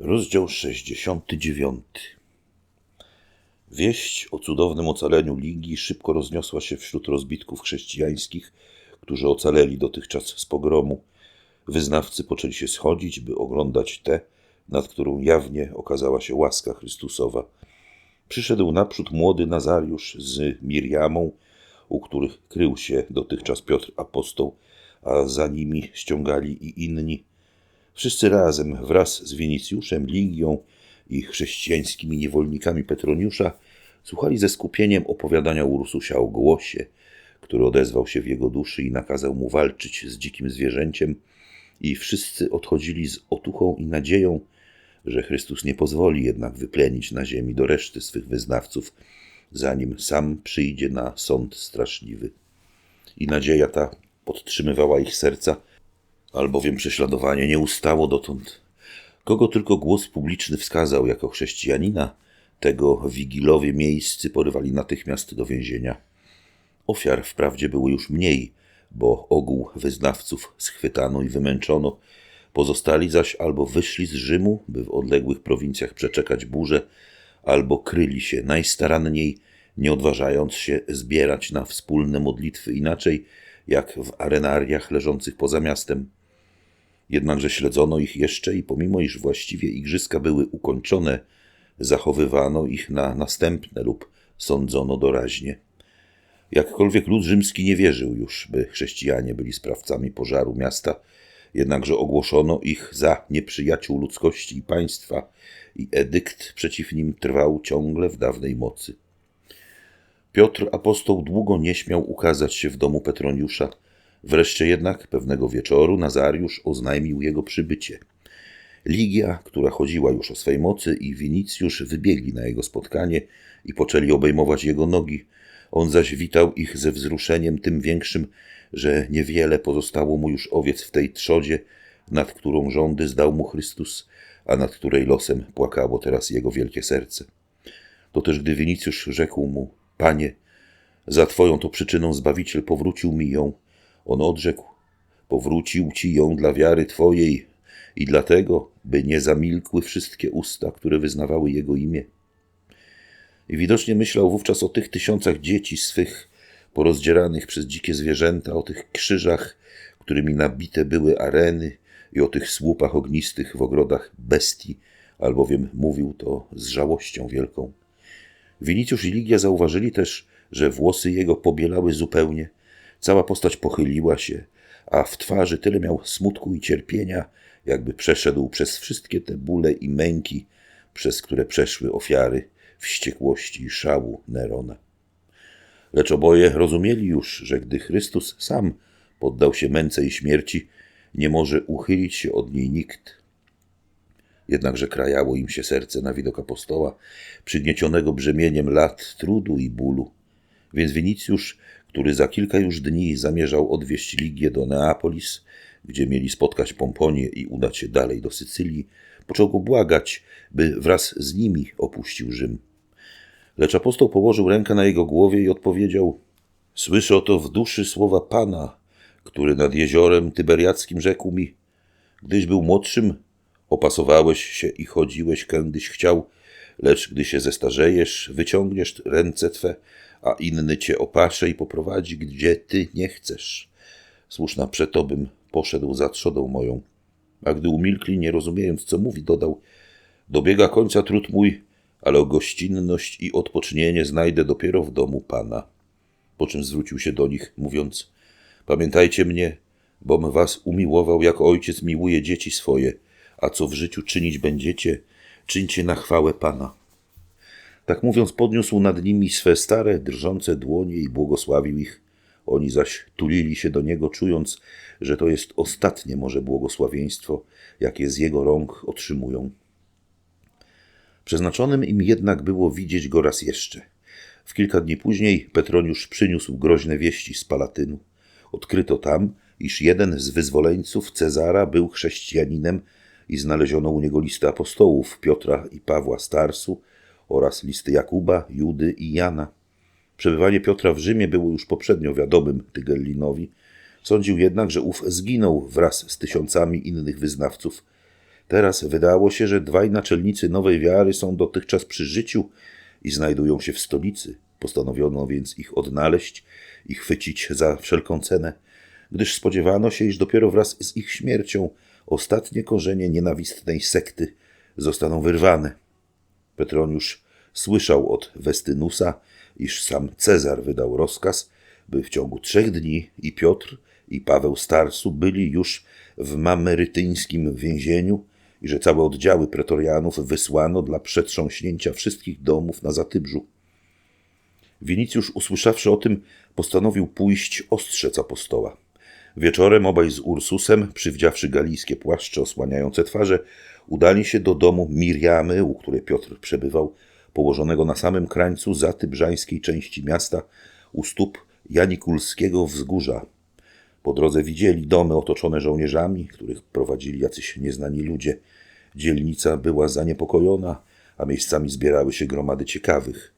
Rozdział 69 Wieść o cudownym ocaleniu Ligi szybko rozniosła się wśród rozbitków chrześcijańskich, którzy ocaleli dotychczas z pogromu. Wyznawcy poczęli się schodzić, by oglądać tę, nad którą jawnie okazała się łaska Chrystusowa. Przyszedł naprzód młody Nazariusz z Miriamą, u których krył się dotychczas Piotr apostoł, a za nimi ściągali i inni. Wszyscy razem wraz z Winicjuszem, Ligią i chrześcijańskimi niewolnikami Petroniusza słuchali ze skupieniem opowiadania Ursusia o głosie, który odezwał się w jego duszy i nakazał mu walczyć z dzikim zwierzęciem, i wszyscy odchodzili z otuchą i nadzieją, że Chrystus nie pozwoli jednak wyplenić na ziemi do reszty swych wyznawców, zanim sam przyjdzie na sąd straszliwy. I nadzieja ta podtrzymywała ich serca, albowiem prześladowanie nie ustało dotąd. Kogo tylko głos publiczny wskazał jako chrześcijanina, tego wigilowie miejscy porywali natychmiast do więzienia. Ofiar wprawdzie było już mniej, bo ogół wyznawców schwytano i wymęczono, pozostali zaś albo wyszli z Rzymu, by w odległych prowincjach przeczekać burzę, albo kryli się najstaranniej, nie odważając się zbierać na wspólne modlitwy inaczej, jak w arenariach leżących poza miastem. Jednakże śledzono ich jeszcze i pomimo iż właściwie igrzyska były ukończone, zachowywano ich na następne lub sądzono doraźnie. Jakkolwiek lud rzymski nie wierzył już, by chrześcijanie byli sprawcami pożaru miasta, jednakże ogłoszono ich za nieprzyjaciół ludzkości i państwa i edykt przeciw nim trwał ciągle w dawnej mocy. Piotr apostoł długo nie śmiał ukazać się w domu Petroniusza, wreszcie jednak pewnego wieczoru Nazariusz oznajmił jego przybycie. Ligia, która chodziła już o swej mocy i Winicjusz wybiegli na jego spotkanie i poczęli obejmować jego nogi, on zaś witał ich ze wzruszeniem tym większym, że niewiele pozostało mu już owiec w tej trzodzie, nad którą rządy zdał mu Chrystus, a nad której losem płakało teraz jego wielkie serce. To też gdy Winicjusz rzekł mu, Panie, za Twoją to przyczyną Zbawiciel powrócił mi ją, on odrzekł, powrócił Ci ją dla wiary Twojej i dlatego, by nie zamilkły wszystkie usta, które wyznawały Jego imię. I widocznie myślał wówczas o tych tysiącach dzieci swych, porozdzieranych przez dzikie zwierzęta, o tych krzyżach, którymi nabite były areny i o tych słupach ognistych w ogrodach bestii, albowiem mówił to z żałością wielką. Winicjusz i Ligia zauważyli też, że włosy jego pobielały zupełnie, cała postać pochyliła się, a w twarzy tyle miał smutku i cierpienia, jakby przeszedł przez wszystkie te bóle i męki, przez które przeszły ofiary wściekłości i szału Nerona. Lecz oboje rozumieli już, że gdy Chrystus sam poddał się męce i śmierci, nie może uchylić się od niej nikt. Jednakże krajało im się serce na widok apostoła, przygniecionego brzemieniem lat trudu i bólu. Więc Winicjusz, który za kilka już dni zamierzał odwieźć Ligię do Neapolis, gdzie mieli spotkać Pomponię i udać się dalej do Sycylii, począł go błagać, by wraz z nimi opuścił Rzym. Lecz apostoł położył rękę na jego głowie i odpowiedział: Słyszę oto w duszy słowa Pana, który nad jeziorem tyberiackim rzekł mi: Gdyś był młodszym, opasowałeś się i chodziłeś, kiedyś chciał, lecz gdy się zestarzejesz, wyciągniesz ręce twe, a inny cię opasze i poprowadzi, gdzie ty nie chcesz. Słuszna przetobym poszedł za trzodą moją. A gdy umilkli, nie rozumiejąc, co mówi, dodał: Dobiega końca trud mój, ale gościnność i odpocznienie znajdę dopiero w domu Pana. Po czym zwrócił się do nich, mówiąc: Pamiętajcie mnie, bom was umiłował, jak ojciec miłuje dzieci swoje, a co w życiu czynić będziecie, czyńcie na chwałę Pana. Tak mówiąc, podniósł nad nimi swe stare, drżące dłonie i błogosławił ich. Oni zaś tulili się do niego, czując, że to jest ostatnie może błogosławieństwo, jakie z jego rąk otrzymują. Przeznaczonym im jednak było widzieć go raz jeszcze. W kilka dni później Petroniusz przyniósł groźne wieści z Palatynu. Odkryto tam, iż jeden z wyzwoleńców Cezara był chrześcijaninem i znaleziono u niego listy apostołów Piotra i Pawła Starsu oraz listy Jakuba, Judy i Jana. Przebywanie Piotra w Rzymie było już poprzednio wiadomym Tygellinowi. Sądził jednak, że ów zginął wraz z tysiącami innych wyznawców. Teraz wydało się, że dwaj naczelnicy nowej wiary są dotychczas przy życiu i znajdują się w stolicy. Postanowiono więc ich odnaleźć i chwycić za wszelką cenę, gdyż spodziewano się, iż dopiero wraz z ich śmiercią ostatnie korzenie nienawistnej sekty zostaną wyrwane. Petroniusz słyszał od Westynusa, iż sam Cezar wydał rozkaz, by w ciągu trzech dni i Piotr, i Paweł Starsu byli już w mamerytyńskim więzieniu i że całe oddziały pretorianów wysłano dla przetrząśnięcia wszystkich domów na Zatybrzu. Winicjusz, usłyszawszy o tym, postanowił pójść ostrzec apostoła. Wieczorem obaj z Ursusem, przywdziawszy galijskie płaszcze osłaniające twarze, udali się do domu Miriamy, u której Piotr przebywał, położonego na samym krańcu zatybrzańskiej części miasta, u stóp Janikulskiego wzgórza. Po drodze widzieli domy otoczone żołnierzami, których prowadzili jacyś nieznani ludzie. Dzielnica była zaniepokojona, a miejscami zbierały się gromady ciekawych.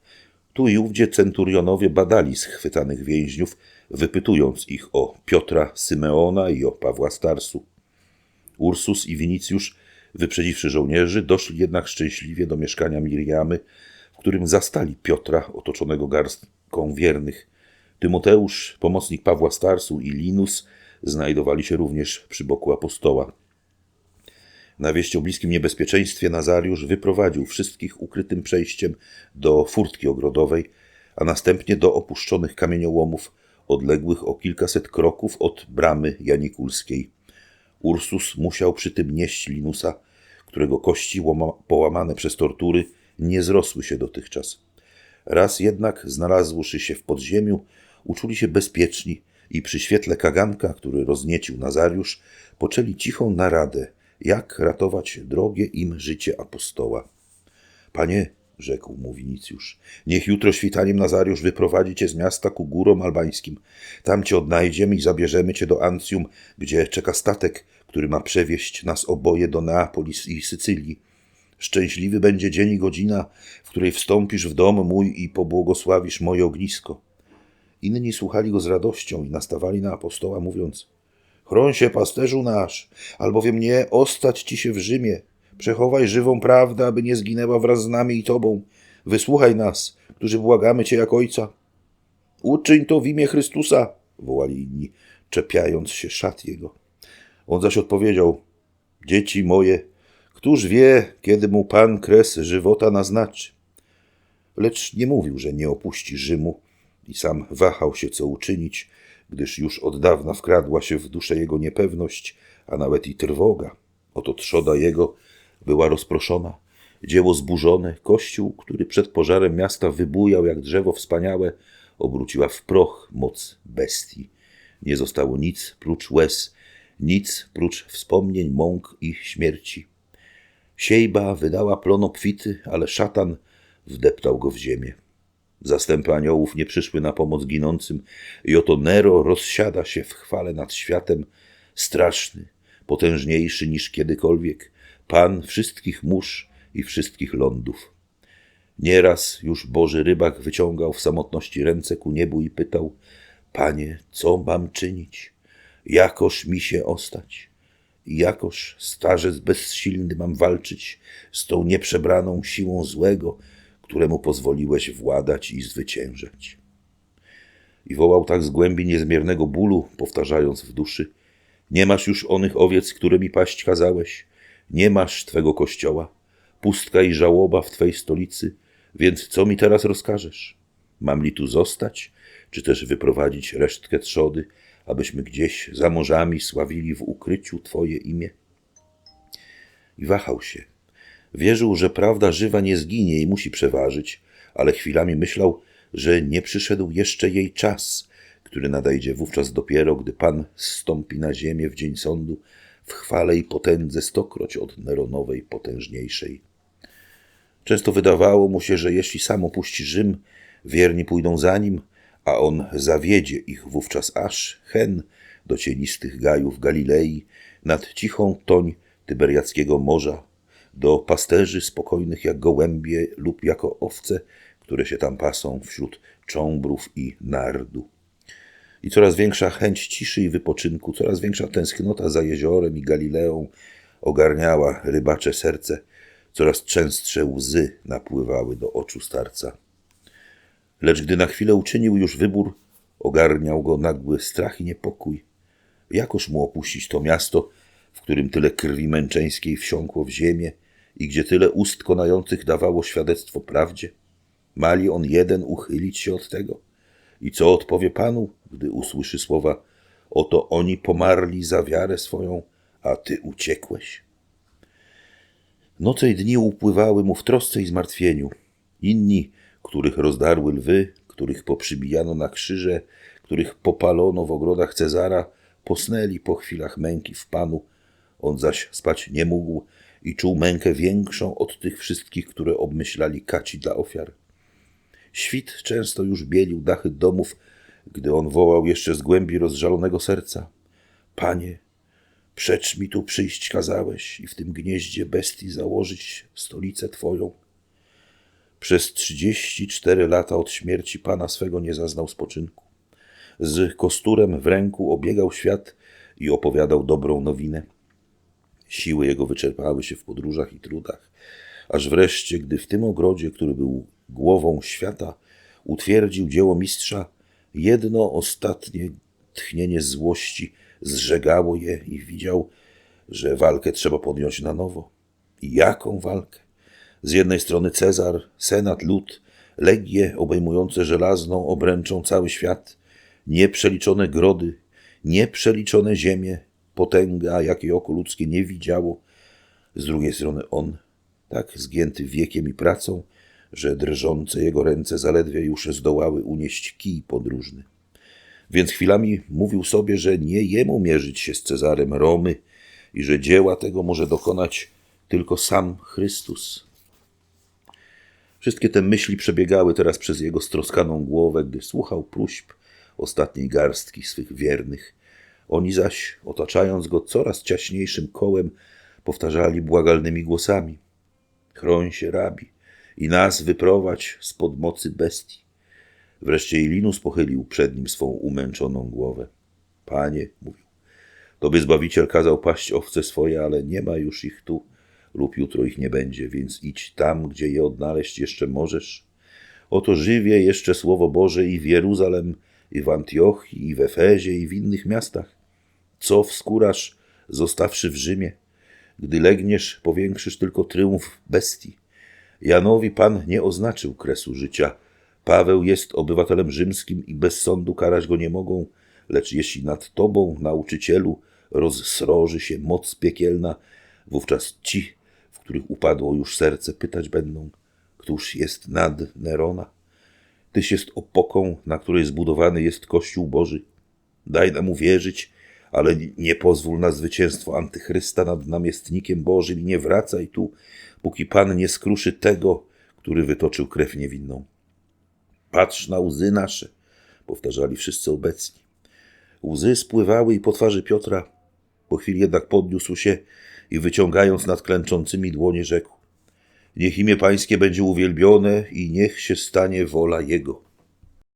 Tu i ówdzie centurionowie badali schwytanych więźniów, wypytując ich o Piotra Symeona i o Pawła Starsu. Ursus i Winicjusz, wyprzedziwszy żołnierzy, doszli jednak szczęśliwie do mieszkania Miriamy, w którym zastali Piotra otoczonego garstką wiernych. Tymoteusz, pomocnik Pawła Starsu i Linus znajdowali się również przy boku apostoła. Na wieść o bliskim niebezpieczeństwie Nazariusz wyprowadził wszystkich ukrytym przejściem do furtki ogrodowej, a następnie do opuszczonych kamieniołomów odległych o kilkaset kroków od bramy janikulskiej. Ursus musiał przy tym nieść Linusa, którego kości połamane przez tortury nie zrosły się dotychczas. Raz jednak, znalazłszy się w podziemiu, uczuli się bezpieczni i przy świetle kaganka, który rozniecił Nazariusz, poczęli cichą naradę, jak ratować drogie im życie apostoła. Panie, rzekł mu Winicjusz, niech jutro świtaniem Nazariusz wyprowadzi cię z miasta ku górom albańskim. Tam cię odnajdziemy i zabierzemy cię do Ancjum, gdzie czeka statek, który ma przewieźć nas oboje do Neapolis i Sycylii. Szczęśliwy będzie dzień i godzina, w której wstąpisz w dom mój i pobłogosławisz moje ognisko. Inni słuchali go z radością i nastawali na apostoła, mówiąc: Chroń się, pasterzu nasz, albowiem nie ostać ci się w Rzymie. Przechowaj żywą prawdę, aby nie zginęła wraz z nami i tobą. Wysłuchaj nas, którzy błagamy cię jak ojca. Uczyń to w imię Chrystusa, wołali inni, czepiając się szat jego. On zaś odpowiedział: Dzieci moje, któż wie, kiedy mu Pan kres żywota naznaczy? Lecz nie mówił, że nie opuści Rzymu i sam wahał się, co uczynić, gdyż już od dawna wkradła się w duszę jego niepewność, a nawet i trwoga. Oto trzoda jego była rozproszona, dzieło zburzone, kościół, który przed pożarem miasta wybujał jak drzewo wspaniałe, obróciła w proch moc bestii. Nie zostało nic prócz łez, nic prócz wspomnień, mąk i śmierci. Siejba wydała plon obfity, ale szatan wdeptał go w ziemię. Zastępy aniołów nie przyszły na pomoc ginącym i oto Nero rozsiada się w chwale nad światem, straszny, potężniejszy niż kiedykolwiek, pan wszystkich mórz i wszystkich lądów. Nieraz już Boży rybak wyciągał w samotności ręce ku niebu i pytał: Panie, co mam czynić? Jakoż mi się ostać? Jakoż, starzec bezsilny, mam walczyć z tą nieprzebraną siłą złego, któremu pozwoliłeś władać i zwyciężać. I wołał tak z głębi niezmiernego bólu, powtarzając w duszy: Nie masz już onych owiec, które mi paść kazałeś, nie masz twego kościoła, pustka i żałoba w twej stolicy, więc co mi teraz rozkażesz? Mam li tu zostać, czy też wyprowadzić resztkę trzody, abyśmy gdzieś za morzami sławili w ukryciu Twoje imię? I wahał się Wierzył, że prawda żywa nie zginie i musi przeważyć, ale chwilami myślał, że nie przyszedł jeszcze jej czas, który nadejdzie wówczas dopiero, gdy Pan zstąpi na ziemię w dzień sądu w chwale i potędze stokroć od Neronowej potężniejszej. Często wydawało mu się, że jeśli sam opuści Rzym, wierni pójdą za nim, a on zawiedzie ich wówczas aż hen do cienistych gajów Galilei, nad cichą toń Tyberiackiego Morza, do pasterzy spokojnych jak gołębie lub jako owce, które się tam pasą wśród cząbrów i nardu. I coraz większa chęć ciszy i wypoczynku, coraz większa tęsknota za jeziorem i Galileą, ogarniała rybacze serce, coraz częstsze łzy napływały do oczu starca. Lecz gdy na chwilę uczynił już wybór, ogarniał go nagły strach i niepokój. Jakoż mu opuścić to miasto, w którym tyle krwi męczeńskiej wsiąkło w ziemię i gdzie tyle ust konających dawało świadectwo prawdzie? Mali on jeden uchylić się od tego? I co odpowie Panu, gdy usłyszy słowa Oto oni pomarli za wiarę swoją, a Ty uciekłeś? Noce i dni upływały mu w trosce i zmartwieniu. Inni, których rozdarły lwy, których poprzybijano na krzyże, których popalono w ogrodach Cezara, posnęli po chwilach męki w Panu. On zaś spać nie mógł i czuł mękę większą od tych wszystkich, które obmyślali kaci dla ofiar. Świt często już bielił dachy domów, gdy on wołał jeszcze z głębi rozżalonego serca. Panie, Przecz mi tu przyjść kazałeś i w tym gnieździe bestii założyć stolicę Twoją. Przez trzydzieści cztery lata od śmierci Pana swego nie zaznał spoczynku. Z kosturem w ręku obiegał świat i opowiadał dobrą nowinę. Siły jego wyczerpały się w podróżach i trudach, aż wreszcie, gdy w tym ogrodzie, który był głową świata, utwierdził dzieło mistrza, jedno ostatnie tchnienie złości zżegało je i widział, że walkę trzeba podjąć na nowo. I jaką walkę? Z jednej strony Cezar, senat, lud, legie obejmujące żelazną obręczą cały świat, nieprzeliczone grody, nieprzeliczone ziemie, potęga, jakiej oko ludzkie nie widziało. Z drugiej strony on, tak zgięty wiekiem i pracą, że drżące jego ręce zaledwie już zdołały unieść kij podróżny. Więc chwilami mówił sobie, że nie jemu mierzyć się z Cezarem Romy i że dzieła tego może dokonać tylko sam Chrystus. Wszystkie te myśli przebiegały teraz przez jego stroskaną głowę, gdy słuchał próśb ostatniej garstki swych wiernych. Oni zaś, otaczając go coraz ciaśniejszym kołem, powtarzali błagalnymi głosami: Chroń się, rabi, i nas wyprowadź spod mocy bestii. Wreszcie Ilinus pochylił przed nim swą umęczoną głowę. Panie, mówił, tobie Zbawiciel kazał paść owce swoje, ale nie ma już ich tu lub jutro ich nie będzie, więc idź tam, gdzie je odnaleźć jeszcze możesz. Oto żywie jeszcze Słowo Boże i w Jeruzalem, i w Antiochii, i w Efezie, i w innych miastach. Co wskórasz, zostawszy w Rzymie? Gdy legniesz, powiększysz tylko tryumf bestii. Janowi Pan nie oznaczył kresu życia, Paweł jest obywatelem rzymskim i bez sądu karać go nie mogą, lecz jeśli nad tobą, nauczycielu, rozsroży się moc piekielna, wówczas ci, w których upadło już serce, pytać będą, któż jest nad Nerona? Tyś jest opoką, na której zbudowany jest Kościół Boży. Daj nam uwierzyć, ale nie pozwól na zwycięstwo antychrysta nad namiestnikiem Bożym i nie wracaj tu, póki Pan nie skruszy tego, który wytoczył krew niewinną. Patrz na łzy nasze, powtarzali wszyscy obecni. Łzy spływały i po twarzy Piotra. Po chwili jednak podniósł się i wyciągając nad klęczącymi dłonie rzekł: Niech imię Pańskie będzie uwielbione i niech się stanie wola Jego.